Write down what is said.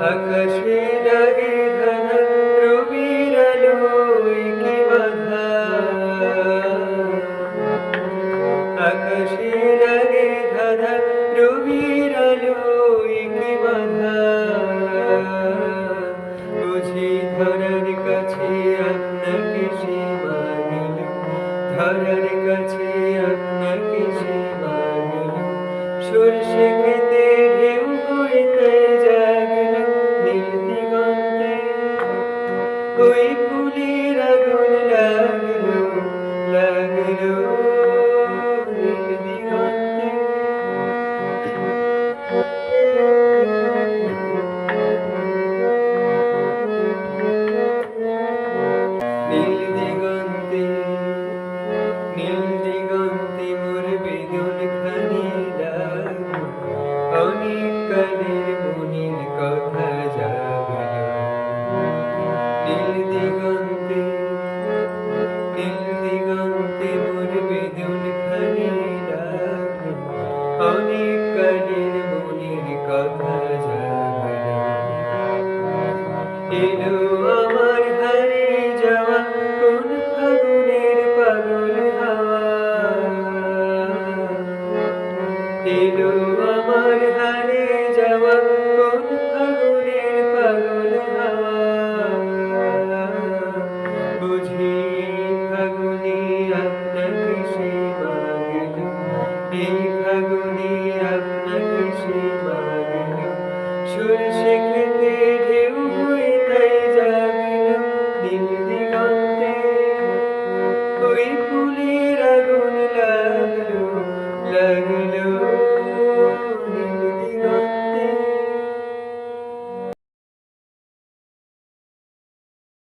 আকাশে লাগে ধারা রবির আলোয় কি বাধা? আকাশে লাগে ধাঁধা রবির আলোয় কি বাধা? বুঝি ধরার কাছে আপনাকে সে মানিল ধরার কাছে আপনাকে সে মানিল সরষে ওই ফুলের আগুন লাগল লাগল দিগন্তে নীল দিগন্তে মোর বেদন খানি অনেক কালের মনের কথা এলো আমার হারিয়ে যাওয়া কোন ফাগুনের পাগল হাওয়া এলো Shiva, Shiva,